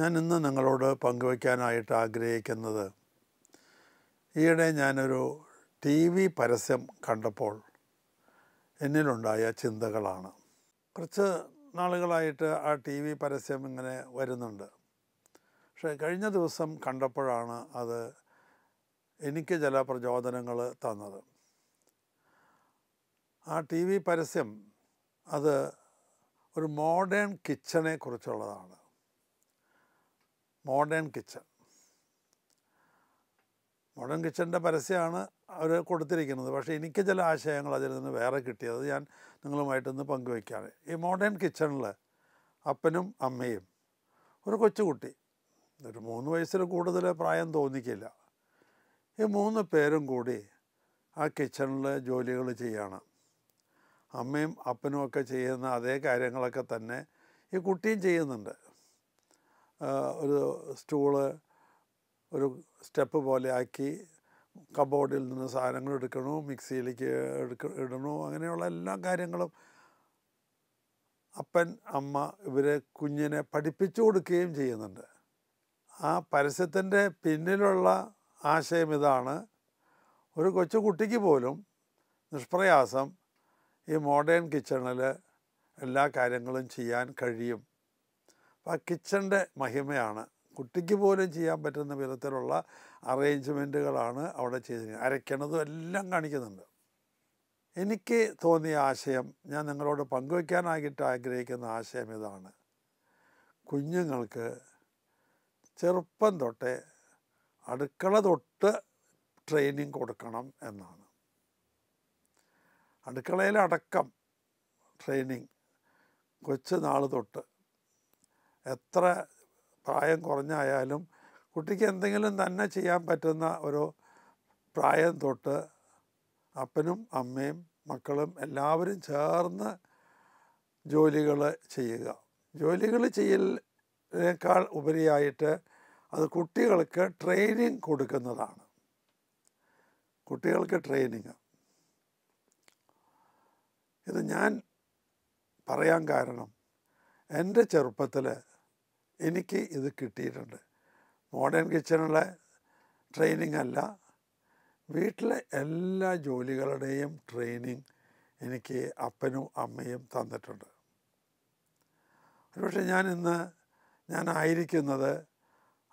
ഞാൻ ഇന്ന് നിങ്ങളോട് പങ്കുവയ്ക്കാനായിട്ട് ആഗ്രഹിക്കുന്നത് ഈയിടെ ഞാനൊരു ടി വി പരസ്യം കണ്ടപ്പോൾ എന്നിലുണ്ടായ ചിന്തകളാണ്. കുറച്ച് നാളുകളായിട്ട് ആ ടി വി പരസ്യം ഇങ്ങനെ വരുന്നുണ്ട്. പക്ഷേ കഴിഞ്ഞ ദിവസം കണ്ടപ്പോഴാണ് അത് എനിക്ക് ചില പ്രചോദനങ്ങൾ തന്നത്. ആ ടി വി പരസ്യം അത് ഒരു മോഡേൺ കിച്ചണെ കുറിച്ചുള്ളതാണ്. Modern kitchen. മോഡേൺ കിച്ചന്റെ പരസ്യമാണ് അവർ കൊടുത്തിരിക്കുന്നത്. പക്ഷേ എനിക്ക് ചില ആശയങ്ങൾ അതിൽ നിന്ന് വേറെ കിട്ടിയത് ഞാൻ നിങ്ങളുമായിട്ടൊന്ന് പങ്കുവയ്ക്കുകയാണ് ഈ മോഡേൺ കിച്ചണിൽ അപ്പനും അമ്മയും ഒരു കൊച്ചുകുട്ടി ഒരു മൂന്ന് വയസ്സിൽ കൂടുതൽ പ്രായം തോന്നിക്കില്ല. ഈ മൂന്ന് പേരും കൂടി ആ കിച്ചണിൽ ജോലികൾ ചെയ്യുകയാണ് അമ്മയും അപ്പനും ഒക്കെ ചെയ്യുന്ന അതേ കാര്യങ്ങളൊക്കെ തന്നെ ഈ കുട്ടിയും ചെയ്യുന്നുണ്ട്. ഒരു സ്റ്റൂൾ ഒരു സ്റ്റെപ്പ് പോലെ ആക്കി കബോർഡിൽ നിന്ന് സാധനങ്ങൾ എടുക്കണു മിക്സിയിലേക്ക് എടുക്ക ഇടണു അങ്ങനെയുള്ള എല്ലാ കാര്യങ്ങളും അപ്പൻ അമ്മ ഇവരെ കുഞ്ഞിനെ പഠിപ്പിച്ചു കൊടുക്കുകയും ചെയ്യുന്നുണ്ട്. ആ പരസ്യത്തിന്റെ പിന്നിലുള്ള ആശയം ഇതാണ്. ഒരു കൊച്ചു കുട്ടിക്ക് പോലും നിഷ്പ്രയാസം ഈ മോഡേൺ കിച്ചണിൽ എല്ലാ കാര്യങ്ങളും ചെയ്യാൻ കഴിയും. അപ്പോൾ ആ കിച്ചണിന്റെ മഹിമയാണ്. കുട്ടിക്ക് പോലും ചെയ്യാൻ പറ്റുന്ന വിധത്തിലുള്ള അറേഞ്ച്മെന്റുകളാണ് അവിടെ ചെയ്തിരിക്കുന്നത്. അരയ്ക്കണതും എല്ലാം കാണിക്കുന്നുണ്ട്. എനിക്ക് തോന്നിയ ആശയം ഞാൻ നിങ്ങളോട് പങ്കുവയ്ക്കാനായിട്ട് ആഗ്രഹിക്കുന്ന ആശയം ഇതാണ്. കുഞ്ഞുങ്ങൾക്ക് ചെറുപ്പം തൊട്ടേ അടുക്കള തൊട്ട് ട്രെയിനിങ് കൊടുക്കണം എന്നാണ്. അടുക്കളയിലടക്കം ട്രെയിനിങ് കൊച്ചു നാൾ തൊട്ട് എത്ര പ്രായം കുറഞ്ഞായാലും കുട്ടിക്ക് എന്തെങ്കിലും തന്നെ ചെയ്യാൻ പറ്റുന്ന ഒരു പ്രായം തൊട്ട് അപ്പനും അമ്മയും മക്കളും എല്ലാവരും ചേർന്ന് ജോലികൾ ചെയ്യുക. ജോലികൾ ചെയ്യലിനേക്കാൾ ഉപരിയായിട്ട് അത് കുട്ടികൾക്ക് ട്രെയിനിങ് കൊടുക്കുന്നതാണ്. കുട്ടികൾക്ക് ട്രെയിനിങ്. ഇത് ഞാൻ പറയാൻ കാരണം എന്റെ ചെറുപ്പത്തിൽ എനിക്ക് ഇത് കിട്ടിയിട്ടുണ്ട്. മോഡേൺ കിച്ചണിലെ ട്രെയിനിങ് അല്ല വീട്ടിലെ എല്ലാ ജോലികളുടെയും ട്രെയിനിങ് എനിക്ക് അപ്പനും അമ്മയും തന്നിട്ടുണ്ട്. ഒരുപക്ഷെ ഞാൻ ഇന്ന് ഞാനായിരിക്കുന്നത്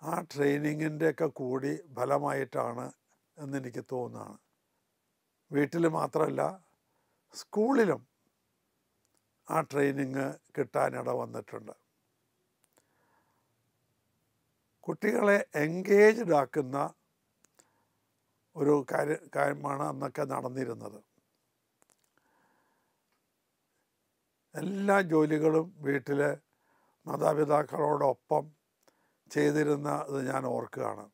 ആ ട്രെയിനിങ്ങിന്റെയൊക്കെ കൂടി ഫലമായിട്ടാണ് എന്നെനിക്ക് തോന്നുകയാണ് വീട്ടിൽ മാത്രമല്ല സ്കൂളിലും ആ ട്രെയിനിങ് കിട്ടാനിട വന്നിട്ടുണ്ട്. കുട്ടികളെ എൻഗേജ്ഡ് ആക്കുന്ന ഒരു കാര്യ കാര്യമാണ് അന്നൊക്കെ നടന്നിരുന്നത്. എല്ലാ ജോലികളും വീട്ടിൽ മാതാപിതാക്കളോടൊപ്പം ചെയ്തിരുന്ന ഇത് ഞാൻ ഓർക്കുകയാണ്.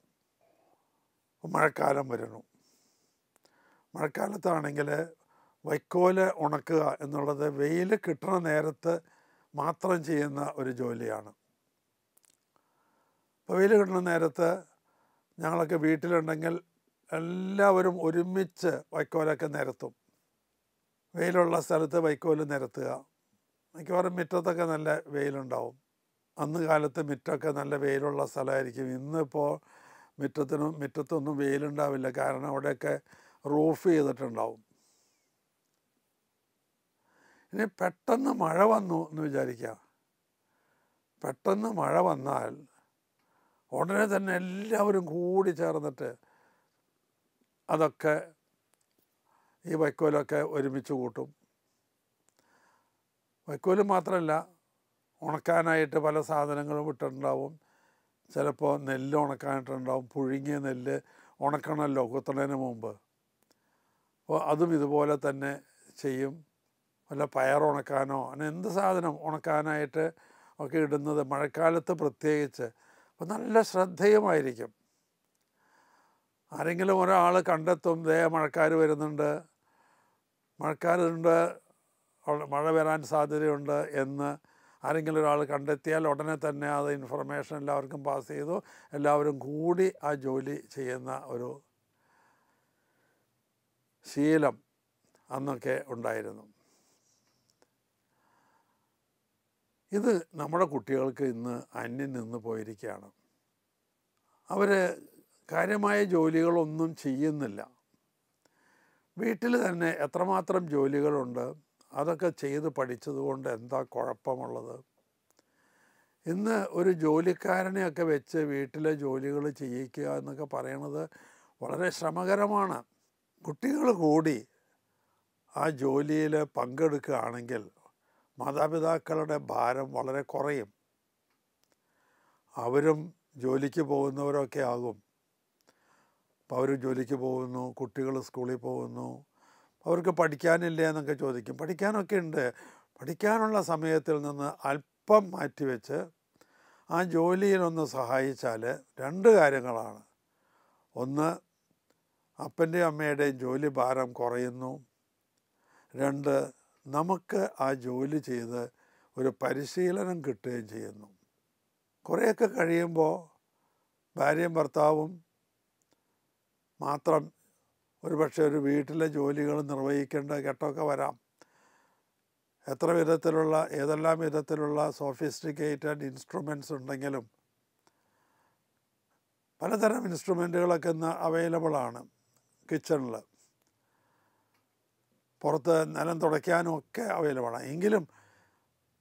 മഴക്കാലം വരുന്നു. മഴക്കാലത്താണെങ്കിൽ വൈക്കോൽ ഉണക്കുക എന്നുള്ളത് വെയിൽ കിട്ടുന്ന നേരത്ത് മാത്രം ചെയ്യുന്ന ഒരു ജോലിയാണ്. അപ്പോൾ വെയിൽ കിട്ടുന്ന നേരത്ത് ഞങ്ങളൊക്കെ വീട്ടിലുണ്ടെങ്കിൽ എല്ലാവരും ഒരുമിച്ച് വൈക്കോലൊക്കെ നിരത്തും. വെയിലുള്ള സ്ഥലത്ത് വൈക്കോൽ നിരത്തുക. മിക്കവാറും മുറ്റത്തൊക്കെ നല്ല വെയിലുണ്ടാവും. അന്ന് കാലത്ത് മുറ്റമൊക്കെ നല്ല വെയിലുള്ള സ്ഥലമായിരിക്കും. ഇന്നിപ്പോൾ മുറ്റത്തിനും മുറ്റത്തൊന്നും വെയിലുണ്ടാവില്ല. കാരണം അവിടെയൊക്കെ റൂഫ് ചെയ്തിട്ടുണ്ടാവും. ഇനി പെട്ടെന്ന് മഴ വന്നു എന്ന് വിചാരിക്കുക. പെട്ടെന്ന് മഴ വന്നാൽ ഉടനെ തന്നെ എല്ലാവരും കൂടി ചേർന്നിട്ട് അതൊക്കെ ഈ വൈക്കോലൊക്കെ ഒരുമിച്ച് കൂട്ടും. വൈക്കോൽ മാത്രമല്ല ഉണക്കാനായിട്ട് പല സാധനങ്ങളും ഇട്ടിട്ടുണ്ടാവും. ചിലപ്പോൾ നെല്ല് ഉണക്കാനായിട്ടുണ്ടാവും പുഴുങ്ങിയ നെല്ല് ഉണക്കണമല്ലോ കുത്തണതിന് മുമ്പ്. അപ്പോൾ അതും ഇതുപോലെ തന്നെ ചെയ്യും. വല്ല പയർ ഉണക്കാനോ അങ്ങനെ എന്ത് സാധനം ഉണക്കാനായിട്ട് ഒക്കെ ഇടുന്നത് മഴക്കാലത്ത് പ്രത്യേകിച്ച് അപ്പോൾ നല്ല ശ്രദ്ധേയമായിരിക്കും. ആരെങ്കിലും ഒരാൾ കണ്ടെത്തും ദേ മഴക്കാർ വരുന്നുണ്ട് മഴക്കാരുണ്ട് മഴ വരാൻ സാധ്യതയുണ്ട് എന്ന് ആരെങ്കിലും ഒരാൾ കണ്ടെത്തിയാൽ ഉടനെ തന്നെ അത് ഇൻഫർമേഷൻ എല്ലാവർക്കും പാസ് ചെയ്തു. എല്ലാവരും കൂടി ആ ജോലി ചെയ്യുന്ന ഒരു ശീലം അന്നൊക്കെ ഉണ്ടായിരുന്നു. ഇത് നമ്മുടെ കുട്ടികൾക്ക് ഇന്ന് അന്യം നിന്ന് പോയിരിക്കുകയാണ്. അവർ കാര്യമായ ജോലികളൊന്നും ചെയ്യുന്നില്ല. വീട്ടിൽ തന്നെ എത്രമാത്രം ജോലികളുണ്ട് അതൊക്കെ ചെയ്ത് പഠിച്ചതുകൊണ്ട് എന്താ കുഴപ്പമുള്ളത്? ഇന്ന് ഒരു ജോലിക്കാരനെയൊക്കെ വെച്ച് വീട്ടിലെ ജോലികൾ ചെയ്യിക്കുക എന്നൊക്കെ പറയണത് വളരെ ശ്രമകരമാണ്. കുട്ടികൾ കൂടി ആ ജോലിയിൽ പങ്കെടുക്കുകയാണെങ്കിൽ മാതാപിതാക്കളുടെ ഭാരം വളരെ കുറയും. അവരും ജോലിക്ക് പോകുന്നവരൊക്കെ ആകും. അപ്പോൾ അവർ ജോലിക്ക് പോകുന്നു കുട്ടികൾ സ്കൂളിൽ പോകുന്നു. അവർക്ക് പഠിക്കാനില്ല എന്നൊക്കെ ചോദിക്കും. പഠിക്കാനൊക്കെ ഉണ്ട്. പഠിക്കാനുള്ള സമയത്തിൽ നിന്ന് അല്പം മാറ്റിവെച്ച് ആ ജോലിയിലൊന്ന് സഹായിച്ചാൽ രണ്ട് കാര്യങ്ങളാണ്. ഒന്ന് അപ്പന്റെയും അമ്മയുടെയും ജോലി ഭാരം കുറയുന്നു. രണ്ട് നമുക്ക് ആ ജോലി ചെയ്ത് ഒരു പരിശീലനം കിട്ടുകയും ചെയ്യുന്നു. കുറേയൊക്കെ കഴിയുമ്പോൾ ഭാര്യയും ഭർത്താവും മാത്രം ഒരുപക്ഷെ ഒരു വീട്ടിലെ ജോലികൾ നിർവഹിക്കേണ്ട ഘട്ടമൊക്കെ വരാം. എത്ര വിധത്തിലുള്ള ഏതെല്ലാം വിധത്തിലുള്ള സോഫിസ്റ്റിക്കേറ്റഡ് ഇൻസ്ട്രുമെന്റ്സ് ഉണ്ടെങ്കിലും പലതരം ഇൻസ്ട്രുമെന്റുകളൊക്കെ ഇന്ന് അവൈലബിളാണ്. കിച്ചണിൽ പുറത്ത് നിലം തുടയ്ക്കാനും ഒക്കെ അവൈലബിളാണ് എങ്കിലും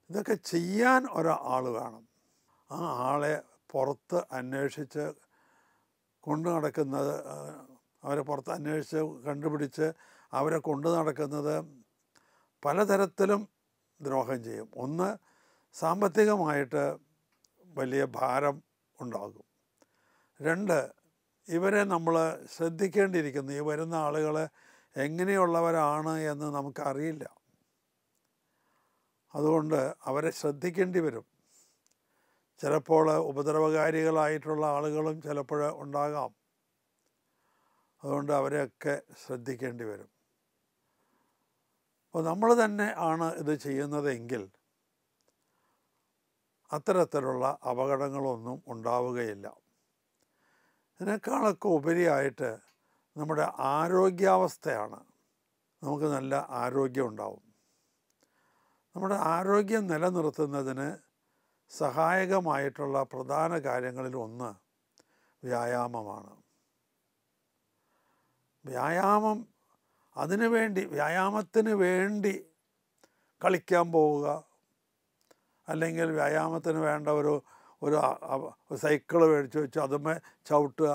ഇതൊക്കെ ചെയ്യാൻ ഒരാൾ വേണം. ആ ആളെ പുറത്ത് അന്വേഷിച്ച് കൊണ്ടു നടക്കുന്നത് അവരെ പുറത്ത് അന്വേഷിച്ച് കണ്ടുപിടിച്ച് അവരെ കൊണ്ടു നടക്കുന്നത് പലതരത്തിലും ദ്രോഹം ചെയ്യും. ഒന്ന് സാമ്പത്തികമായിട്ട് വലിയ ഭാരം ഉണ്ടാകും. രണ്ട് ഇവരെ നമ്മൾ ശ്രദ്ധിക്കേണ്ടിയിരിക്കുന്നു. ഈ വരുന്ന ആളുകൾ എങ്ങനെയുള്ളവരാണ് എന്ന് നമുക്കറിയില്ല. അതുകൊണ്ട് അവരെ ശ്രദ്ധിക്കേണ്ടി വരും. ചിലപ്പോൾ ഉപദ്രവകാരികളായിട്ടുള്ള ആളുകളും ചിലപ്പോൾ ഉണ്ടാകാം. അതുകൊണ്ട് അവരെയൊക്കെ ശ്രദ്ധിക്കേണ്ടി വരും. അപ്പോൾ നമ്മൾ തന്നെ ആണ് ഇത് ചെയ്യുന്നതെങ്കിൽ അത്തരത്തിലുള്ള അപകടങ്ങളൊന്നും ഉണ്ടാവുകയില്ല. ഇതിനേക്കാളൊക്കെ ഉപരിയായിട്ട് നമ്മുടെ ആരോഗ്യാവസ്ഥയാണ് നമുക്ക് നല്ല ആരോഗ്യം ഉണ്ടാവും. നമ്മുടെ ആരോഗ്യം നിലനിർത്തുന്നതിന് സഹായകമായിട്ടുള്ള പ്രധാന കാര്യങ്ങളിൽ ഒന്ന് വ്യായാമമാണ്. വ്യായാമം അതിനു വേണ്ടി വ്യായാമത്തിന് വേണ്ടി കളിക്കാൻ പോവുക. അല്ലെങ്കിൽ വ്യായാമത്തിന് വേണ്ട ഒരു ഒരു സൈക്കിൾ മേടിച്ച് വെച്ച് അതുമേ ചവിട്ടുക.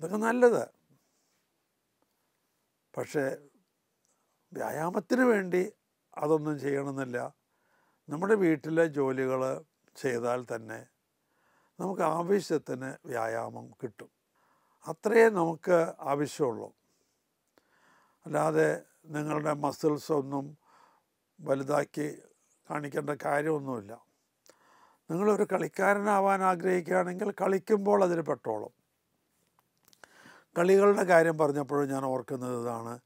ഇതൊക്കെ നല്ലത്. പക്ഷേ വ്യായാമത്തിന് വേണ്ടി അതൊന്നും ചെയ്യണമെന്നില്ല. നമ്മുടെ വീട്ടിലെ ജോലികൾ ചെയ്താൽ തന്നെ നമുക്ക് ആവശ്യത്തിന് വ്യായാമം കിട്ടും. അത്രയേ നമുക്ക് ആവശ്യമുള്ളൂ. അല്ലാതെ നിങ്ങളുടെ മസിൽസ് ഒന്നും വലുതാക്കി കാണിക്കേണ്ട കാര്യമൊന്നുമില്ല. നിങ്ങളൊരു കളിക്കാരനാവാൻ ആഗ്രഹിക്കുകയാണെങ്കിൽ കളിക്കുമ്പോൾ അതിൽ പെട്ടോളും. കളികളുടെ കാര്യം പറഞ്ഞപ്പോഴും ഞാൻ ഓർക്കുന്നത് ഇതാണ്.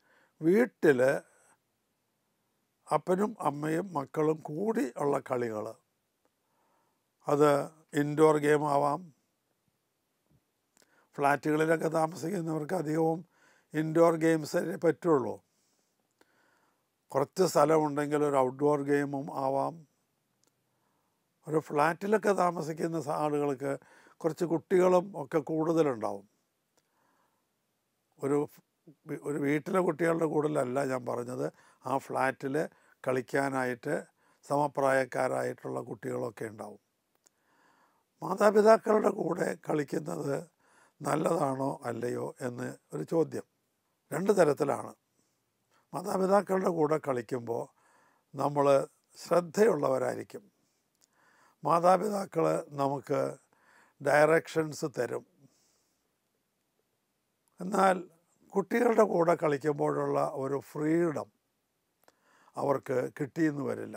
വീട്ടിൽ അപ്പനും അമ്മയും മക്കളും കൂടി ഉള്ള കളികൾ അത് ഇൻഡോർ ഗെയിം ആവാം. ഫ്ലാറ്റുകളിലൊക്കെ താമസിക്കുന്നവർക്ക് അധികവും ഇൻഡോർ ഗെയിംസ് പറ്റുള്ളൂ. കുറച്ച് സ്ഥലമുണ്ടെങ്കിൽ ഒരു ഔട്ട്ഡോർ ഗെയിമും ആവാം. ഒരു ഫ്ലാറ്റിലൊക്കെ താമസിക്കുന്ന ആളുകൾക്ക് കുറച്ച് കുട്ടികളും ഒക്കെ കൂടുതലുണ്ടാവും. ഒരു ഒരു വീട്ടിലെ കുട്ടികളുടെ കൂടുതലല്ല ഞാൻ പറഞ്ഞത്. ആ ഫ്ലാറ്റിൽ കളിക്കാനായിട്ട് സമപ്രായക്കാരായിട്ടുള്ള കുട്ടികളൊക്കെ ഉണ്ടാവും. മാതാപിതാക്കളുടെ കൂടെ കളിക്കുന്നത് നല്ലതാണോ അല്ലയോ എന്ന് ഒരു ചോദ്യം. രണ്ട് തരത്തിലാണ്. മാതാപിതാക്കളുടെ കൂടെ കളിക്കുമ്പോൾ നമ്മൾ ശ്രദ്ധയുള്ളവരായിരിക്കും. മാതാപിതാക്കൾ നമുക്ക് ഡയറക്ഷൻസ് തരും. എന്നാൽ കുട്ടികളുടെ കൂടെ കളിക്കുമ്പോഴുള്ള ഒരു ഫ്രീഡം അവർക്ക് കിട്ടിയെന്ന് വരില്ല.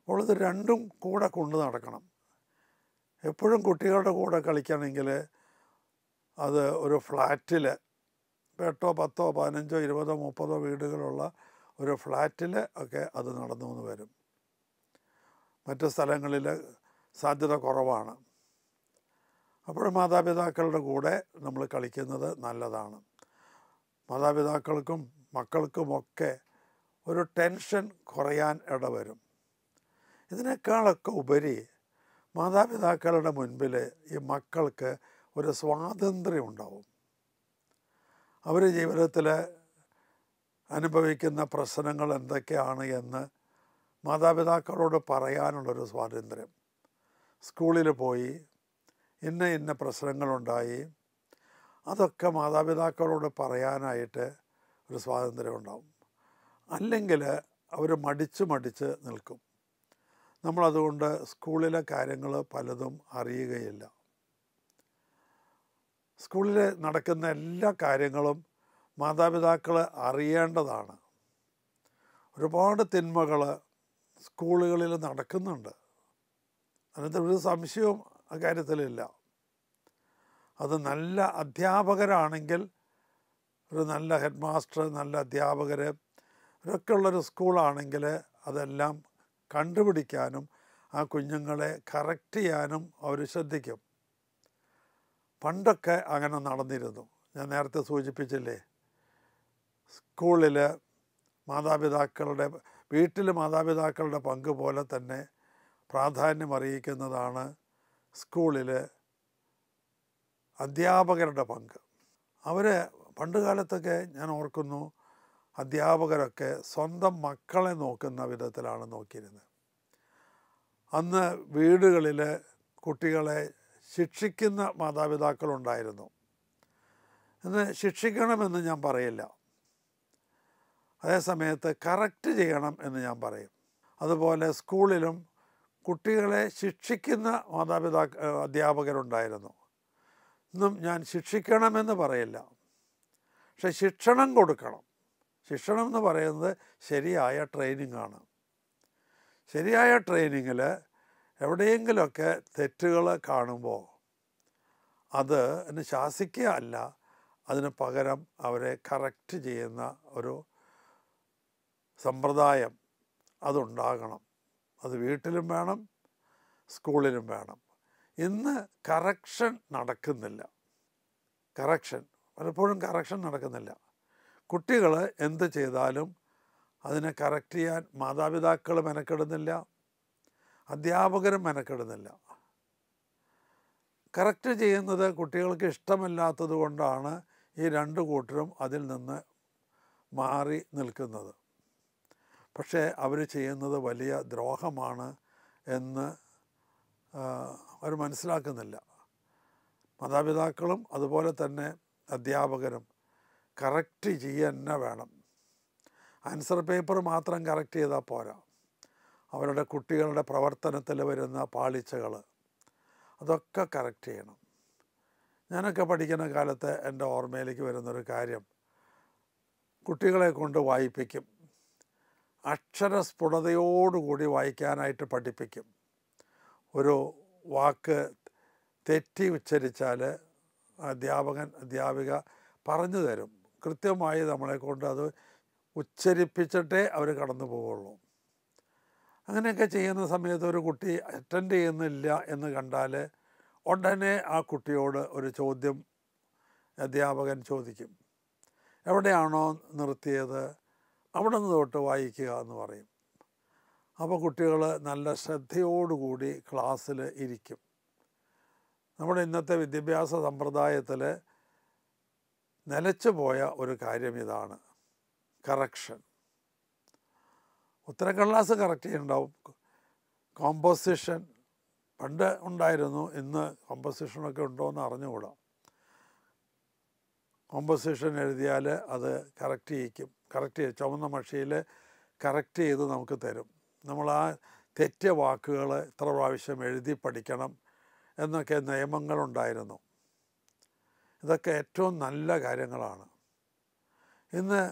അപ്പോൾ ഇത് രണ്ടും കൂടെ കൊണ്ടു നടക്കണം. എപ്പോഴും കുട്ടികളുടെ കൂടെ കളിക്കണമെങ്കിൽ അത് ഒരു ഫ്ലാറ്റിൽ എട്ടോ പത്തോ പതിനഞ്ചോ ഇരുപതോ മുപ്പതോ വീടുകളുള്ള ഒരു ഫ്ലാറ്റിൽ ഒക്കെ അത് നടന്നു വരും. മറ്റു സ്ഥലങ്ങളിൽ സാധ്യത കുറവാണ്. അപ്പോൾ മാതാപിതാക്കളുടെ കൂടെ നമ്മൾ കളിക്കുന്നത് നല്ലതാണ്. മാതാപിതാക്കൾക്കും മക്കൾക്കുമൊക്കെ ഒരു ടെൻഷൻ കുറയാൻ ഇടവരും. ഇതിനേക്കാളൊക്കെ ഉപരി മാതാപിതാക്കളുടെ മുൻപിൽ ഈ മക്കൾക്ക് ഒരു സ്വാതന്ത്ര്യം ഉണ്ടാവും. അവർ ജീവിതത്തിൽ അനുഭവിക്കുന്ന പ്രശ്നങ്ങൾ എന്തൊക്കെയാണ് എന്ന് മാതാപിതാക്കളോട് പറയാനുള്ളൊരു സ്വാതന്ത്ര്യം. സ്കൂളിൽ പോയി ഇന്ന ഇന്ന പ്രശ്നങ്ങളുണ്ടായി. അതൊക്കെ മാതാപിതാക്കളോട് പറയാനായിട്ട് ഒരു സ്വാതന്ത്ര്യം ഉണ്ടാവും അല്ലെങ്കിൽ അവർ മടിച്ച് മടിച്ച് നിൽക്കും. നമ്മളതുകൊണ്ട് സ്കൂളിലെ കാര്യങ്ങൾ പലതും അറിയുകയില്ല. സ്കൂളിൽ നടക്കുന്ന എല്ലാ കാര്യങ്ങളും മാതാപിതാക്കൾ അറിയേണ്ടതാണ്. ഒരുപാട് തിന്മകൾ സ്കൂളുകളിൽ നടക്കുന്നുണ്ട്. അതിനകത്ത് ഒരു സംശയവും അക്കാര്യത്തിലില്ല. അത് നല്ല അധ്യാപകരാണെങ്കിൽ ഒരു നല്ല ഹെഡ് മാസ്റ്റർ നല്ല അധ്യാപകർ ഇവരൊക്കെ ഉള്ളൊരു സ്കൂളാണെങ്കിൽ അതെല്ലാം കണ്ടുപിടിക്കാനും ആ കുഞ്ഞുങ്ങളെ കറക്റ്റ് ചെയ്യാനും അവർ ശ്രദ്ധിക്കും. പണ്ടൊക്കെ അങ്ങനെ നടന്നിരുന്നു. ഞാൻ നേരത്തെ സൂചിപ്പിച്ചില്ലേ സ്കൂളിൽ മാതാപിതാക്കളുടെ വീട്ടിൽ മാതാപിതാക്കളുടെ പങ്ക് പോലെ തന്നെ പ്രാധാന്യം അറിയിക്കുന്നതാണ് സ്കൂളിൽ അധ്യാപകരുടെ പങ്ക്. അവർ പണ്ട് കാലത്തൊക്കെ ഞാൻ ഓർക്കുന്നു അധ്യാപകരൊക്കെ സ്വന്തം മക്കളെ നോക്കുന്ന വിധത്തിലാണ് നോക്കിയിരുന്നത് അന്ന് വീടുകളിൽ കുട്ടികളെ ശിക്ഷിക്കുന്ന മാതാപിതാക്കളുണ്ടായിരുന്നു. എന്ന് ശിക്ഷിക്കണമെന്ന് ഞാൻ പറയില്ല. അതേസമയത്ത് കറക്റ്റ് ചെയ്യണം എന്ന് ഞാൻ പറയും. അതുപോലെ സ്കൂളിലും കുട്ടികളെ ശിക്ഷിക്കുന്ന മാതാപിതാക്ക അധ്യാപകരുണ്ടായിരുന്നു. ഇന്നും ഞാൻ ശിക്ഷിക്കണമെന്ന് പറയില്ല. പക്ഷെ ശിക്ഷണം കൊടുക്കണം. ശിക്ഷണം എന്ന് പറയുന്നത് ശരിയായ ട്രെയിനിങ് ആണ് ശരിയായ ട്രെയിനിങ്ങിൽ എവിടെയെങ്കിലുമൊക്കെ തെറ്റുകൾ കാണുമ്പോൾ അത് എന്നെ ശാസിക്കുക അല്ല അതിന് പകരം അവരെ കറക്റ്റ് ചെയ്യുന്ന ഒരു സമ്പ്രദായം അതുണ്ടാകണം. അത് വീട്ടിലും വേണം സ്കൂളിലും വേണം. ഇന്ന് കറക്ഷൻ നടക്കുന്നില്ല. കറക്ഷൻ പലപ്പോഴും കറക്ഷൻ നടക്കുന്നില്ല. കുട്ടികൾ എന്ത് ചെയ്താലും അതിനെ കറക്റ്റ് ചെയ്യാൻ മാതാപിതാക്കൾ മെനക്കെടുന്നില്ല. അധ്യാപകരും മെനക്കെടുന്നില്ല. കറക്റ്റ് ചെയ്യുന്നത് കുട്ടികൾക്ക് ഇഷ്ടമല്ലാത്തത് കൊണ്ടാണ് ഈ രണ്ട് കൂട്ടരും അതിൽ നിന്ന് മാറി നിൽക്കുന്നത്. പക്ഷേ അവർ ചെയ്യുന്നത് വലിയ ദ്രോഹമാണ് എന്ന് അവർ മനസ്സിലാക്കുന്നില്ല. മാതാപിതാക്കളും അതുപോലെ തന്നെ അധ്യാപകരും കറക്റ്റ് ചെയ്യുക വേണം. ആൻസർ പേപ്പർ മാത്രം കറക്റ്റ് ചെയ്താൽ പോരാ. അവരുടെ കുട്ടികളുടെ പ്രവർത്തനത്തിൽ വരുന്ന പാളിച്ചകൾ അതൊക്കെ കറക്റ്റ് ചെയ്യണം. ഞാനൊക്കെ പഠിക്കുന്ന കാലത്ത് എന്റെ ഓർമ്മയിലേക്ക് വരുന്നൊരു കാര്യം കുട്ടികളെ കൊണ്ട് വായിപ്പിക്കും. അക്ഷരസ്ഫുടതയോടുകൂടി വായിക്കാനായിട്ട് പഠിപ്പിക്കും. ഒരു വാക്ക് തെറ്റി ഉച്ചരിച്ചാൽ അധ്യാപകൻ അധ്യാപിക പറഞ്ഞു തരും. കൃത്യമായി നമ്മളെ കൊണ്ട് അത് ഉച്ചരിപ്പിച്ചിട്ടേ അവർ കടന്നു പോവുള്ളൂ. അങ്ങനെയൊക്കെ ചെയ്യുന്ന സമയത്ത് ഒരു കുട്ടി അറ്റൻഡ് ചെയ്യുന്നില്ല എന്ന് കണ്ടാൽ ഉടനെ ആ കുട്ടിയോട് ഒരു ചോദ്യം അധ്യാപകൻ ചോദിക്കും. എവിടെയാണോ നിർത്തിയത്? അവിടെ നിന്ന് തൊട്ട് വായിക്കുക എന്ന് പറയും. അപ്പോൾ കുട്ടികൾ നല്ല ശ്രദ്ധയോടുകൂടി ക്ലാസ്സിൽ ഇരിക്കും. നമ്മുടെ ഇന്നത്തെ വിദ്യാഭ്യാസ സമ്പ്രദായത്തിൽ നിലച്ചു പോയ ഒരു കാര്യം ഇതാണ്. കറക്ഷൻ ഉത്തരക്കടലാസ് കറക്റ്റ് ചെയ്യുന്നുണ്ടാവും കോമ്പോസിഷൻ പണ്ട് ഉണ്ടായിരുന്നു. ഇന്ന് കോമ്പോസിഷനൊക്കെ ഉണ്ടോ എന്ന് അറിഞ്ഞുകൂടാം. കോമ്പോസിഷൻ എഴുതിയാൽ അത് കറക്റ്റ് ചെയ്യിക്കും. കറക്റ്റ് ചെയ്ത് ചുവന്ന മഷിയിൽ കറക്റ്റ് ചെയ്ത് നമുക്ക് തരും. നമ്മൾ ആ തെറ്റ വാക്കുകൾ ഇത്ര പ്രാവശ്യം എഴുതി പഠിക്കണം എന്നൊക്കെ നിയമങ്ങളുണ്ടായിരുന്നു. ഇതൊക്കെ ഏറ്റവും നല്ല കാര്യങ്ങളാണ്. ഇന്ന്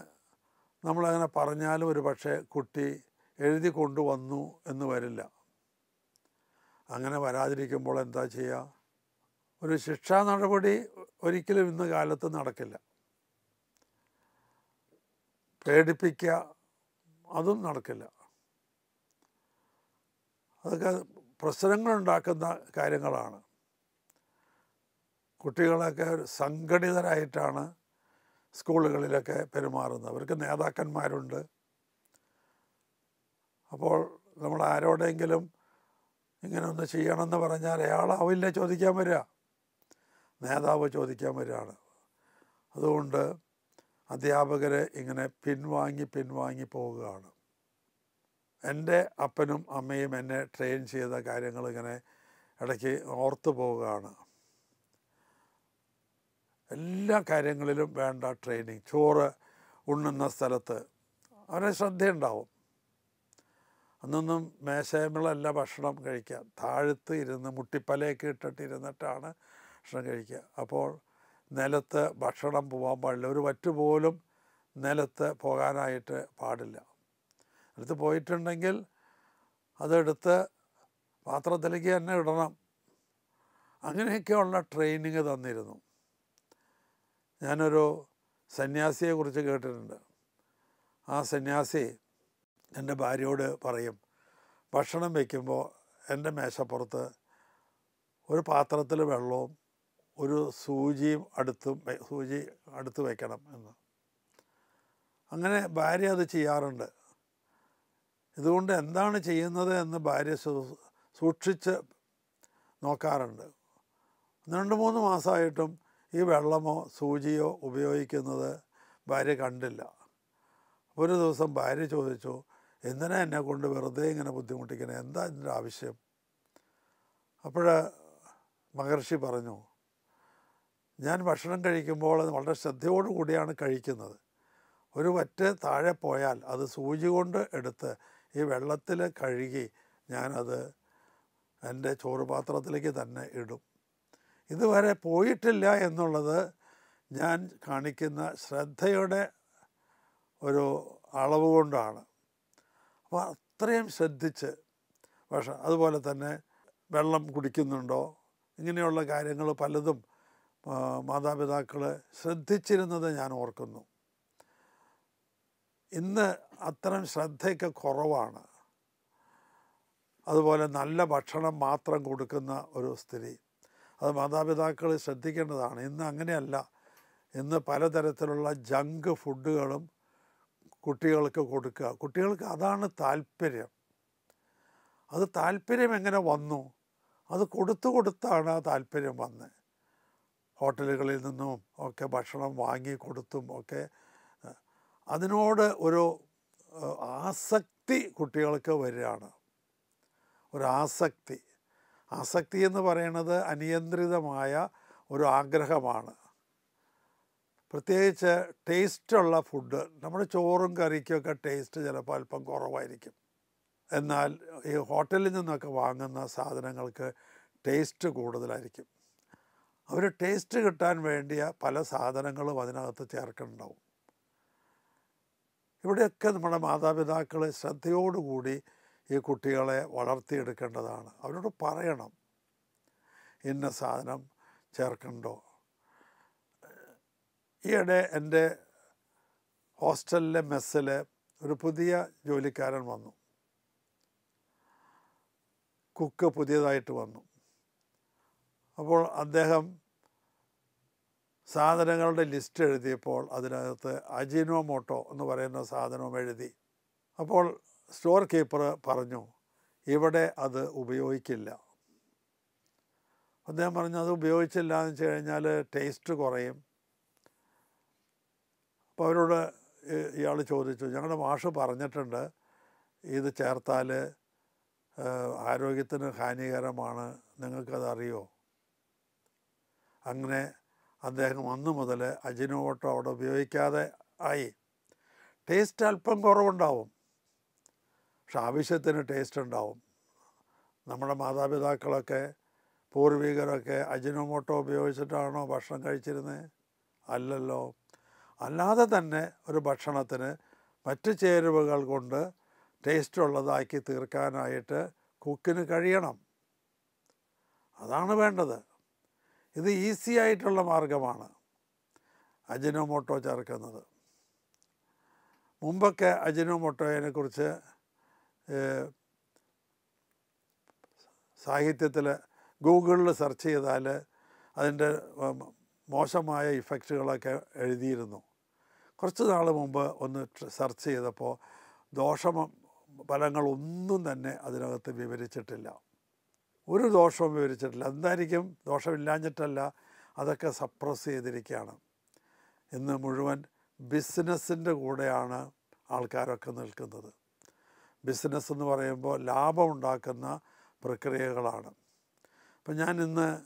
നമ്മളങ്ങനെ പറഞ്ഞാലും ഒരു പക്ഷേ കുട്ടി എഴുതി കൊണ്ടുവന്നു എന്ന് വരില്ല. അങ്ങനെ വരാതിരിക്കുമ്പോൾ എന്താ ചെയ്യുക? ഒരു ശിക്ഷാ നടപടി ഒരിക്കലും ഇന്ന് കാലത്ത് നടക്കില്ല. പേടിപ്പിക്കുക അതും നടക്കില്ല. അതൊക്കെ പ്രശ്നങ്ങളുണ്ടാക്കുന്ന കാര്യങ്ങളാണ്. കുട്ടികളൊക്കെ സംഘടിതരായിട്ടാണ് സ്കൂളുകളിലൊക്കെ പെരുമാറുന്നത്. അവർക്ക് നേതാക്കന്മാരുണ്ട്. അപ്പോൾ നമ്മൾ ആരോടെങ്കിലും ഇങ്ങനെ ഒന്ന് ചെയ്യണമെന്ന് പറഞ്ഞാൽ അയാളാവില്ല ചോദിക്കാൻ വരിക. നേതാവ് ചോദിക്കാൻ വരികയാണ്. അതുകൊണ്ട് അധ്യാപകർ ഇങ്ങനെ പിൻവാങ്ങി പിൻവാങ്ങി പോവുകയാണ്. എന്റെ അപ്പനും അമ്മയും എന്നെ ട്രെയിൻ ചെയ്ത കാര്യങ്ങൾ ഇങ്ങനെ ഇടയ്ക്ക് ഓർത്തു പോവുകയാണ്. എല്ലാ കാര്യങ്ങളിലും വേണ്ട ട്രെയിനിങ് ചോറ് ഉണ്ണുന്ന സ്ഥലത്ത് അവരെ ശ്രദ്ധയുണ്ടാവും. അന്നൊന്നും മേശയമേളല്ല ഭക്ഷണം കഴിക്കുക താഴത്ത് ഇരുന്ന് മുട്ടിപ്പലയൊക്കെ ഇട്ടിട്ട് ഇരുന്നിട്ടാണ് ഭക്ഷണം കഴിക്കുക. അപ്പോൾ നിലത്ത് ഭക്ഷണം പോകാൻ പാടില്ല. ഒരു വറ്റ് പോലും നിലത്ത് പോകാനായിട്ട് പാടില്ല. എടുത്ത് പോയിട്ടുണ്ടെങ്കിൽ അതെടുത്ത് പാത്രത്തിലേക്ക് തന്നെ ഇടണം. അങ്ങനെയൊക്കെയുള്ള ട്രെയിനിങ് തന്നിരുന്നു. ഞാനൊരു സന്യാസിയെക്കുറിച്ച് കേട്ടിട്ടുണ്ട്. ആ സന്യാസി എന്റെ ഭാര്യയോട് പറയും ഭക്ഷണം വയ്ക്കുമ്പോൾ എന്റെ മേശപ്പുറത്ത് ഒരു പാത്രത്തിൽ വെള്ളവും ഒരു സൂചിയും അടുത്തും സൂചി അടുത്ത് വയ്ക്കണം എന്ന്. അങ്ങനെ ഭാര്യ അത് ചെയ്യാറുണ്ട്. ഇതുകൊണ്ട് എന്താണ് ചെയ്യുന്നത് എന്ന് ഭാര്യ സൂക്ഷിച്ച് നോക്കാറുണ്ട്. രണ്ട് മൂന്ന് മാസമായിട്ടും ഈ വെള്ളമോ സൂചിയോ ഉപയോഗിക്കുന്നത് ഭാര്യ കണ്ടില്ല. ഒരു ദിവസം ഭാര്യ ചോദിച്ചു എന്തിനാ എന്നെ കൊണ്ട് വെറുതെ ഇങ്ങനെ ബുദ്ധിമുട്ടിക്കണേ? എന്താ ഇതിന്റെ ആവശ്യം? അപ്പോൾ മഹർഷി പറഞ്ഞു ഞാൻ ഭക്ഷണം കഴിക്കുമ്പോൾ അത് വളരെ ശ്രദ്ധയോടു കൂടിയാണ് കഴിക്കുന്നത്. ഒരു വറ്റ് താഴെ പോയാൽ അത് സൂചി കൊണ്ട് എടുത്ത് ഈ വെള്ളത്തിൽ കഴുകി ഞാനത് എന്റെ ചോറ് പാത്രത്തിലേക്ക് തന്നെ ഇടും. ഇതുവരെ പോയിട്ടില്ല എന്നുള്ളത് ഞാൻ കാണിക്കുന്ന ശ്രദ്ധയുടെ ഒരു അളവ് കൊണ്ടാണ്. അപ്പോൾ അത്രയും ശ്രദ്ധിച്ച് പക്ഷേ അതുപോലെ തന്നെ വെള്ളം കുടിക്കുന്നുണ്ടോ? ഇങ്ങനെയുള്ള കാര്യങ്ങൾ പലതും മാതാപിതാക്കൾ ശ്രദ്ധിച്ചിരുന്നത് ഞാൻ ഓർക്കുന്നു. ഇന്ന് അത്തരം ശ്രദ്ധയൊക്കെ കുറവാണ്. അതുപോലെ നല്ല ഭക്ഷണം മാത്രം കൊടുക്കുന്ന ഒരു സ്ഥിതി. അത് മാതാപിതാക്കൾ ശ്രദ്ധിക്കേണ്ടതാണ്. ഇന്ന് അങ്ങനെയല്ല. ഇന്ന് പലതരത്തിലുള്ള ജങ്ക് ഫുഡുകളും കുട്ടികൾക്ക് കൊടുക്കുക. കുട്ടികൾക്ക് അതാണ് താല്പര്യം. അത് താല്പര്യം എങ്ങനെ വന്നു? അത് കൊടുത്തു കൊടുത്താണ് ആ താല്പര്യം വന്നത് ഹോട്ടലുകളിൽ നിന്നും ഒക്കെ ഭക്ഷണം വാങ്ങി കൊടുത്തും ഒക്കെ അതിനോട് ഒരു ആസക്തി കുട്ടികൾക്ക് വരികയാണ്. ഒരു ആസക്തി. ആസക്തി എന്ന് പറയുന്നത് അനിയന്ത്രിതമായ ഒരു ആഗ്രഹമാണ്. പ്രത്യേകിച്ച് ടേസ്റ്റുള്ള ഫുഡ് നമ്മുടെ ചോറും കറിക്കൊക്കെ ടേസ്റ്റ് ചിലപ്പോൾ അല്പം കുറവായിരിക്കും. എന്നാൽ ഈ ഹോട്ടലിൽ നിന്നൊക്കെ വാങ്ങുന്ന സാധനങ്ങൾക്ക് ടേസ്റ്റ് കൂടുതലായിരിക്കും. അവർ ടേസ്റ്റ് കിട്ടാൻ വേണ്ടിയ പല സാധനങ്ങളും അതിനകത്ത് ചേർക്കുന്നുണ്ടാവും. ഇവിടെയൊക്കെ നമ്മുടെ മാതാപിതാക്കൾ ശ്രദ്ധയോടുകൂടി ഈ കുട്ടികളെ വളർത്തിയെടുക്കേണ്ടതാണ്. അവരോട് പറയണം ഇന്ന സാധനം ചേർക്കണ്ടോ ഈയിടെ എന്റെ ഹോസ്റ്റലിലെ മെസ്സിൽ ഒരു പുതിയ ജോലിക്കാരൻ വന്നു. കുക്ക് പുതിയതായിട്ട് വന്നു. അപ്പോൾ അദ്ദേഹം സാധനങ്ങളുടെ ലിസ്റ്റ് എഴുതിയപ്പോൾ അതിനകത്ത് അജിനോമോട്ടോ എന്ന് പറയുന്ന സാധനവും എഴുതി. അപ്പോൾ സ്റ്റോർ കീപ്പർ പറഞ്ഞു ഇവിടെ അത് ഉപയോഗിക്കില്ല. അദ്ദേഹം പറഞ്ഞു അത് ഉപയോഗിച്ചില്ല എന്ന് വെച്ച് കഴിഞ്ഞാൽ ടേസ്റ്റ് കുറയും. അപ്പോൾ അവരോട് ഇയാൾ ചോദിച്ചു ഞങ്ങളുടെ മാഷ് പറഞ്ഞിട്ടുണ്ട് ഇത് ചേർത്താൽ ആരോഗ്യത്തിന് ഹാനികരമാണ്. നിങ്ങൾക്കത് അറിയോ അങ്ങനെ അദ്ദേഹം അന്ന് മുതൽ അജിനോമോട്ടോ അവിടെ ഉപയോഗിക്കാതെ ആയി. ടേസ്റ്റ് അല്പം കുറവുണ്ടാവും. പക്ഷെ ആവശ്യത്തിന് ടേസ്റ്റ് ഉണ്ടാവും. നമ്മുടെ മാതാപിതാക്കളൊക്കെ പൂർവികരൊക്കെ അജിനോമോട്ടോ ഉപയോഗിച്ചിട്ടാണോ ഭക്ഷണം കഴിച്ചിരുന്നത് അല്ലല്ലോ. അല്ലാതെ തന്നെ ഒരു ഭക്ഷണത്തിന് മറ്റ് ചേരുവകൾ കൊണ്ട് ടേസ്റ്റ് ഉള്ളതാക്കി തീർക്കാനായിട്ട് കുക്കിന് കഴിയണം. അതാണ് വേണ്ടത്. ഇത് ഈസി ആയിട്ടുള്ള മാർഗമാണ് അജിനോമോട്ടോ ചേർക്കുന്നത്. മുമ്പൊക്കെ അജിനോമോട്ടോയെ കുറിച്ച് സാഹിത്യത്തിൽ ഗൂഗിളിൽ സെർച്ച് ചെയ്താൽ അതിന്റെ മോശമായ ഇഫക്റ്റുകളൊക്കെ എഴുതിയിരുന്നു. കുറച്ച് നാൾ മുമ്പ് ഒന്ന് സെർച്ച് ചെയ്തപ്പോൾ ദോഷം ഫലങ്ങളൊന്നും തന്നെ അതിനകത്ത് വിവരിച്ചിട്ടില്ല. ഒരു ദോഷവും വിവരിച്ചിട്ടില്ല. എന്തായിരിക്കും? ദോഷമില്ലാഞ്ഞിട്ടല്ല. അതൊക്കെ സപ്രസ് ചെയ്തിരിക്കുകയാണ്. ഇന്ന് മുഴുവൻ ബിസിനസ്സിന്റെ കൂടെയാണ് ആൾക്കാരൊക്കെ നിൽക്കുന്നത്. ബിസിനസ് എന്ന് പറയുമ്പോൾ ലാഭം ഉണ്ടാക്കുന്ന പ്രക്രിയകളാണ്. അപ്പം ഞാൻ ഇന്ന്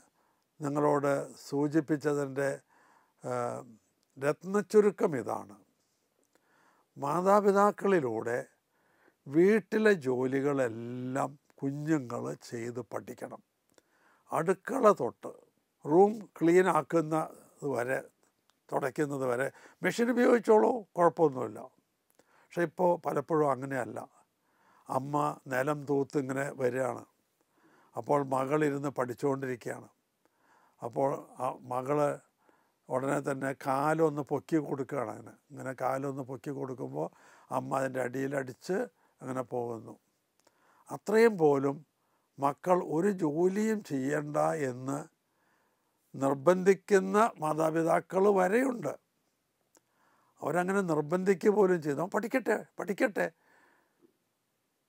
നിങ്ങളോട് സൂചിപ്പിച്ചതിന്റെ രത്നച്ചുരുക്കം ഇതാണ്. മാതാപിതാക്കളിലൂടെ വീട്ടിലെ ജോലികളെല്ലാം കുഞ്ഞുങ്ങൾ ചെയ്ത് പഠിക്കണം. അടുക്കള തൊട്ട് റൂം ക്ലീൻ ആക്കുന്നത് വരെ തുടയ്ക്കുന്നത് വരെ മെഷീൻ ഉപയോഗിച്ചോളൂ കുഴപ്പമൊന്നുമില്ല. പക്ഷെ ഇപ്പോൾ പലപ്പോഴും അങ്ങനെയല്ല. അമ്മ നിലം തൂത്ത് ഇങ്ങനെ വരികയാണ്. അപ്പോൾ മകളിരുന്ന് പഠിച്ചുകൊണ്ടിരിക്കുകയാണ്. അപ്പോൾ ആ മകൾ ഉടനെ തന്നെ കാലൊന്ന് പൊക്കി കൊടുക്കുകയാണ് അങ്ങനെ. ഇങ്ങനെ കാലൊന്ന് പൊക്കി കൊടുക്കുമ്പോൾ അമ്മ അതിന്റെ അടിയിലടിച്ച് അങ്ങനെ പോകുന്നു. അത്രയും പോലും മക്കൾ ഒരു ജോലിയും ചെയ്യണ്ട എന്ന് നിർബന്ധിക്കുന്ന മാതാപിതാക്കൾ വരെയുണ്ട്. അവരങ്ങനെ നിർബന്ധിക്കുക പോലും ചെയ്തു. പഠിക്കട്ടെ പഠിക്കട്ടെ.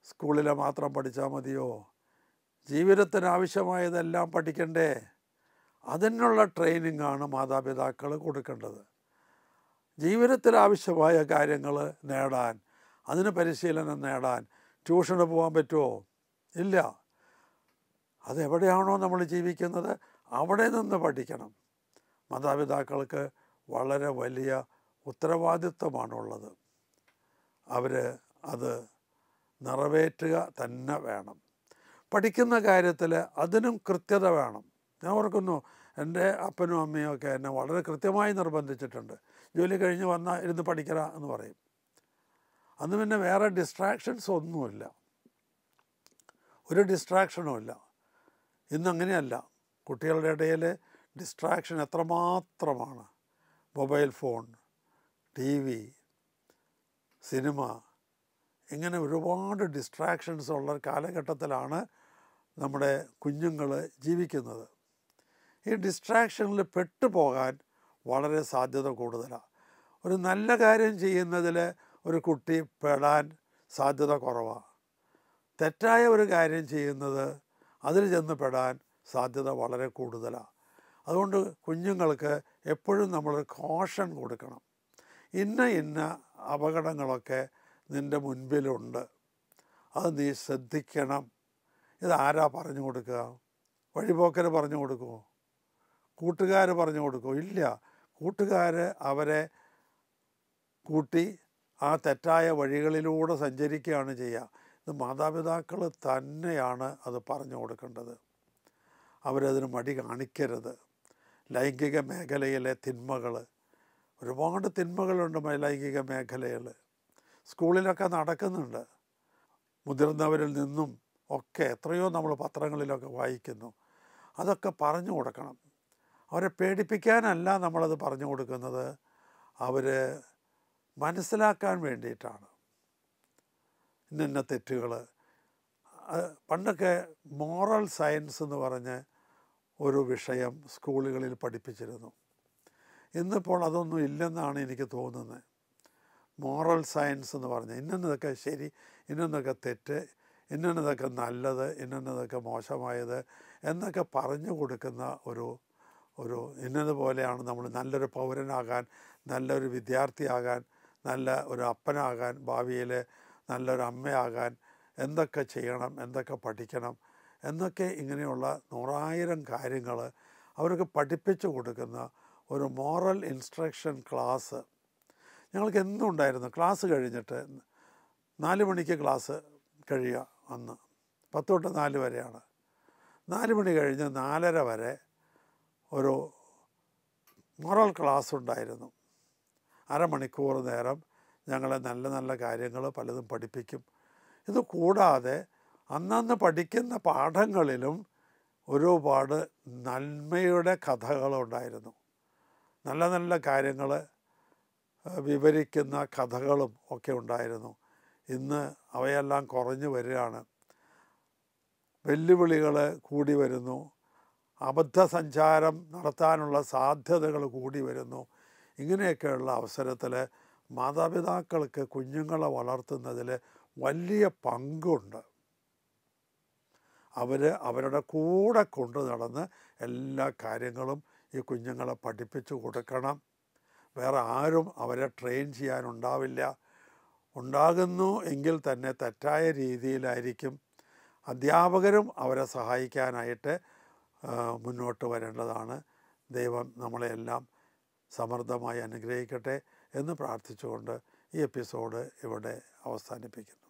സ്കൂളിലെ മാത്രം പഠിച്ചാൽ മതിയോ? ജീവിതത്തിന് ആവശ്യമായതെല്ലാം പഠിക്കണ്ടേ? അതിനുള്ള ട്രെയിനിങ് ആണ് മാതാപിതാക്കൾ കൊടുക്കേണ്ടത്. ജീവിതത്തിൽ ആവശ്യമായ കാര്യങ്ങൾ നേടാൻ അതിന് പരിശീലനം നേടാൻ ട്യൂഷന് പോകാൻ പറ്റുമോ? ഇല്ല. അതെവിടെയാണോ നമ്മൾ ജീവിക്കുന്നത് അവിടെ നിന്ന് പഠിക്കണം. മാതാപിതാക്കൾക്ക് വളരെ വലിയ ഉത്തരവാദിത്വമാണുള്ളത്. അവർ അത് നിറവേറ്റുക തന്നെ വേണം. പഠിക്കുന്ന കാര്യത്തിൽ അതിനും കൃത്യത വേണം. ഞാൻ ഓർക്കുന്നു എന്റെ അപ്പനും അമ്മയും ഒക്കെ എന്നെ വളരെ കൃത്യമായി നിർബന്ധിച്ചിട്ടുണ്ട്. ജോലി കഴിഞ്ഞ് വന്നാൽ ഇരുന്ന് പഠിക്കറ എന്ന് പറയും. അന്ന് പിന്നെ വേറെ ഡിസ്ട്രാക്ഷൻസ് ഒന്നുമില്ല. ഒരു ഡിസ്ട്രാക്ഷനും ഇല്ല. ഇന്നങ്ങനെയല്ല കുട്ടികളുടെ ഇടയിൽ ഡിസ്ട്രാക്ഷൻ എത്രമാത്രമാണ്. Mobile phone T V cinema ഇങ്ങനെ ഒരുപാട് ഡിസ്ട്രാക്ഷൻസ് ഉള്ള കാലഘട്ടത്തിലാണ് നമ്മുടെ കുഞ്ഞുങ്ങൾ ജീവിക്കുന്നത്. ഈ ഡിസ്ട്രാക്ഷനിൽ പെട്ടുപോകാൻ വളരെ സാധ്യത കൂടുതലാണ് ഒരു നല്ല കാര്യം ചെയ്യുന്നതിൽ ഒരു കുട്ടി പെടാൻ സാധ്യത കുറവാണ് തെറ്റായ ഒരു കാര്യം ചെയ്യുന്നത് അതിൽ ചെന്ന് പെടാൻ സാധ്യത വളരെ കൂടുതലാണ് അതുകൊണ്ട് കുഞ്ഞുങ്ങൾക്ക് എപ്പോഴും നമ്മൾ കോഷൻ കൊടുക്കണം. ഇന്ന ഇന്ന അപകടങ്ങളൊക്കെ നിന്റെ മുൻപിലുണ്ട്. അത് നീ ശ്രദ്ധിക്കണം. ഇതാരാ പറഞ്ഞു കൊടുക്കുക? വഴിപോക്കർ പറഞ്ഞു കൊടുക്കുമോ കൂട്ടുകാർ പറഞ്ഞു കൊടുക്കുമോ ഇല്ല. കൂട്ടുകാർ അവരെ കൂട്ടി ആ തെറ്റായ വഴികളിലൂടെ സഞ്ചരിക്കുകയാണ് ചെയ്യുക. ഇത് മാതാപിതാക്കൾ തന്നെയാണ് അത് പറഞ്ഞു കൊടുക്കേണ്ടത്. അവരതിന് മടി കാണിക്കരുത്. ലൈംഗിക മേഖലയിലെ തിന്മകൾ ഒരുപാട് തിന്മകളുണ്ട് ലൈംഗിക മേഖലയിൽ സ്കൂളിലൊക്കെ നടക്കുന്നുണ്ട്. മുതിർന്നവരിൽ നിന്നും ഒക്കെ എത്രയോ നമ്മൾ പത്രങ്ങളിലൊക്കെ വായിക്കുന്നു. അതൊക്കെ പറഞ്ഞു കൊടുക്കണം. അവരെ പേടിപ്പിക്കാനല്ല നമ്മളത് പറഞ്ഞു കൊടുക്കുന്നത്. അവർ മനസ്സിലാക്കാൻ വേണ്ടിയിട്ടാണ്. ഇന്നിന്ന തെറ്റുകൾ പണ്ടൊക്കെ മോറൽ സയൻസ് എന്ന് പറഞ്ഞ് ഒരു വിഷയം സ്കൂളുകളിൽ പഠിപ്പിച്ചിരുന്നു. ഇന്നിപ്പോൾ അതൊന്നും ഇല്ലെന്നാണ് എനിക്ക് തോന്നുന്നത് മോറൽ സയൻസ് എന്ന് പറഞ്ഞ് ഇന്നതൊക്കെ ശരി ഇന്നതൊക്കെ തെറ്റ് ഇന്നതൊക്കെ നല്ലത് ഇന്നതൊക്കെ മോശമായത് എന്നൊക്കെ പറഞ്ഞു കൊടുക്കുന്ന ഒരു ഒരു ഇന്നതുപോലെയാണ് നമ്മൾ നല്ലൊരു പൗരനാകാൻ നല്ലൊരു വിദ്യാർത്ഥിയാകാൻ നല്ല ഒരു അപ്പനാകാൻ ഭാവിയിൽ നല്ലൊരു അമ്മയാകാൻ എന്തൊക്കെ ചെയ്യണം എന്തൊക്കെ പഠിക്കണം എന്നൊക്കെ ഇങ്ങനെയുള്ള നൂറായിരം കാര്യങ്ങൾ അവർക്ക് പഠിപ്പിച്ചു കൊടുക്കുന്ന ഒരു മോറൽ ഇൻസ്ട്രക്ഷൻ ക്ലാസ്. ഞങ്ങൾക്ക് എന്തുണ്ടായിരുന്നു ക്ലാസ് കഴിഞ്ഞിട്ട് നാല് മണിക്ക് ക്ലാസ് കഴിയുക അന്ന്. പത്ത് തൊട്ട് നാല് വരെയാണ്. നാല് മണി കഴിഞ്ഞ് നാലര വരെ ഒരു മോറൽ ക്ലാസ് ഉണ്ടായിരുന്നു. അരമണിക്കൂർ നേരം ഞങ്ങളെ നല്ല നല്ല കാര്യങ്ങൾ പലതും പഠിപ്പിക്കും. ഇത് കൂടാതെ അന്നന്ന് പഠിക്കുന്ന പാഠങ്ങളിലും ഒരുപാട് നന്മയുടെ കഥകളുണ്ടായിരുന്നു. നല്ല നല്ല കാര്യങ്ങൾ വിവരിക്കുന്ന കഥകളും ഒക്കെ ഉണ്ടായിരുന്നു. ഇന്ന് അവയെല്ലാം കുറഞ്ഞു വരികയാണ്. വെല്ലുവിളികൾ കൂടി വരുന്നു. അബദ്ധസഞ്ചാരം നടത്താനുള്ള സാധ്യതകൾ കൂടി വരുന്നു. ഇങ്ങനെയൊക്കെയുള്ള അവസരത്തിൽ മാതാപിതാക്കൾക്ക് കുഞ്ഞുങ്ങളെ വളർത്തുന്നതിൽ വലിയ പങ്കുണ്ട്. അവർ അവരുടെ കൂടെ കൊണ്ടു നടന്ന് എല്ലാ കാര്യങ്ങളും ഈ കുഞ്ഞുങ്ങളെ പഠിപ്പിച്ചു കൊടുക്കണം. വേറെ ആരും അവരെ ട്രെയിൻ ചെയ്യാനുണ്ടാവില്ല ഉണ്ടാകുന്നു എങ്കിൽ തന്നെ തെറ്റായ രീതിയിലായിരിക്കും. അധ്യാപകരും അവരെ സഹായിക്കാനായിട്ട് മുന്നോട്ട് വരേണ്ടതാണ്. ദൈവം നമ്മളെല്ലാം സമൃദ്ധമായി അനുഗ്രഹിക്കട്ടെ എന്ന് പ്രാർത്ഥിച്ചുകൊണ്ട് ഈ എപ്പിസോഡ് ഇവിടെ അവസാനിപ്പിക്കുന്നു.